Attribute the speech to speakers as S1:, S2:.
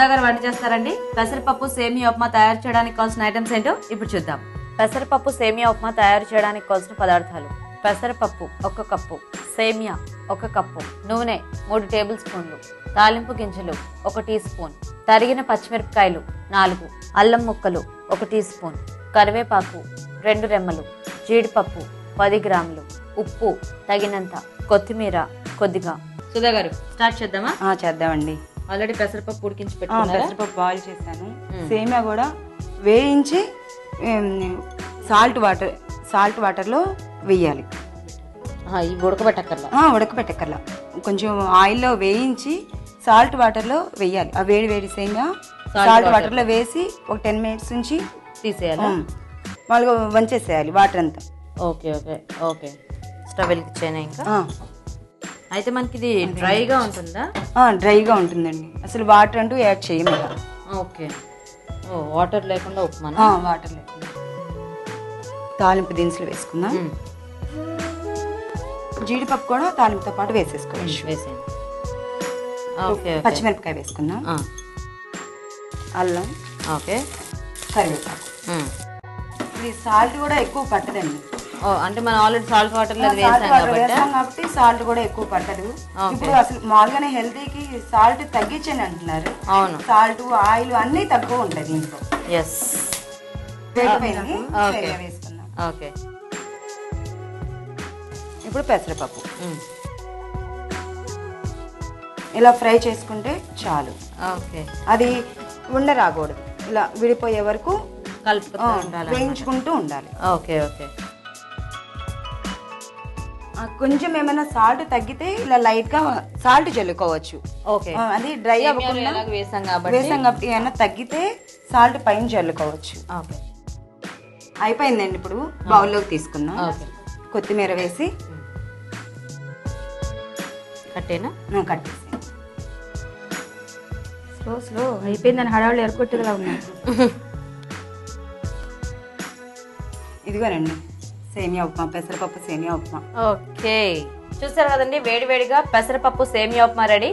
S1: సుధా గారు వంట చేస్తారండి. పెసరపప్పు సేమియా ఉప్మా తయారు చేయడానికి కావాల్సిన ఐటమ్స్ ఏంటో ఇప్పుడు చూద్దాం. పెసరపప్పు సేమియా ఉప్మా తయారు చేయడానికి కావాల్సిన పదార్థాలు. పెసరపప్పు ఒక కప్పు. సేమియా ఒక కప్పు. నూనె మూడు టేబుల్ స్పూన్లు. తాలింపు గింజలు ఒక టీ స్పూన్. తరిగిన పచ్చిమిరపకాయలు నాలుగు. అల్లం ముక్కలు ఒక టీ స్పూన్. కరివేపాకు రెండు రెమ్మలు. జీడిపప్పు పది గ్రాములు. ఉప్పు తగినంత కొత్తిమీర కొద్దిగా. సుధా గారు స్టార్ట్ చేద్దామా?
S2: ఆ, చేద్దామండి.
S1: ఆల్రెడీ పెసరపప్పు ఉడికించి
S2: ఆ,
S1: పెట్టుకున్నారా?
S2: పెసరపప్పు బాయిల్ చేశాను. సేమియా కూడా వేయించి సాల్ట్ వాటర్ సాల్ట్ వాటర్లో వేయాలి.
S1: ఇవి ఉడకబెట్టక్కర్లా?
S2: ఆ, ఉడకబెట్టకల్లా కొంచెం ఆయిల్లో వేయించి సాల్ట్ వాటర్లో వేయాలి. ఆ వేడి వేడి సేమియా సాల్ట్ వాటర్లో వేసి ఒక టెన్ మినిట్స్ నుంచి
S1: తీసేయాలా?
S2: మామూలుగా వంచేసేయాలి వాటర్ అంతా.
S1: Okay okay okay. స్టవ్ వెలిగించాను ఇంకా? అయితే మనకి ఇది డ్రైగా ఉంటుందా?
S2: డ్రైగా ఉంటుందండి. అసలు వాటర్ అంటూ యాడ్ చేయము.
S1: ఓకే. ఓ వాటర్ లేకుండా ఉప్మా
S2: వాటర్ లేకుండా. తాలింపు దినుసులు వేసుకుందాం. జీడిపప్పు కూడా తాలింపుతో పాటు వేసేసుకోవచ్చు.
S1: వేసేయండి. Okay okay.
S2: పచ్చిమిరపకాయ వేసుకుందాం. అల్లం
S1: ఓకే.
S2: కరివేపాకు. ఇది సాల్ట్ కూడా ఎక్కువ పట్టదండి.
S1: అంటే మనం ఆల్రెడీ సాల్ట్ అది
S2: సాల్ట్
S1: వేసాం
S2: వాటర్
S1: కాబట్టి?
S2: సాల్ట్ కూడా ఎక్కువ పట్టదు. ఇప్పుడు అసలు మామూలుగానే హెల్తీకి సాల్ట్ తగ్గించండి అంటున్నారు.
S1: అవును.
S2: సాల్ట్ ఆయిల్ అన్నీ తక్కువ ఉంటాయి దీంట్లో.
S1: Yes okay.
S2: సేమియా వేసుకుందాం.
S1: ఓకే.
S2: ఇప్పుడు పెసరపప్పు. ఇలా ఫ్రై చేసుకుంటే చాలు.
S1: ఓకే.
S2: అది ఉండ రాకూడదు ఇలా విడిపోయే వరకు
S1: కలుపుతూ ఉండాలి
S2: వేయించుకుంటూ ఉండాలి.
S1: Okay okay.
S2: కొంచెం ఏమైనా సాల్ట్ తగ్గితే ఇలా లైట్గా సాల్ట్ చల్లుకోవచ్చు.
S1: ఓకే
S2: అది డ్రై అవ్వకుండా
S1: వేసాం కాబట్టి?
S2: వేసాం కాబట్టి ఏమైనా తగ్గితే సాల్ట్ పైన చల్లుకోవచ్చు.
S1: ఓకే
S2: అయిపోయిందండి ఇప్పుడు బౌల్లోకి తీసుకుందాం.
S1: ఓకే
S2: కొత్తిమీర వేసి
S1: కట్టేనా?
S2: కట్టేసి
S3: స్లో స్లో అయిపోయిందని హడావులు ఎరగొట్టేదిలా ఉన్నాయి
S2: ఇదిగోనండి. సేమియా ఉప్మా పెసరపప్పు సేమియా ఉప్మా
S1: ఓకే. చూసారు కదండి వేడివేడిగా పెసరపప్పు సేమియా ఉప్మా రెడీ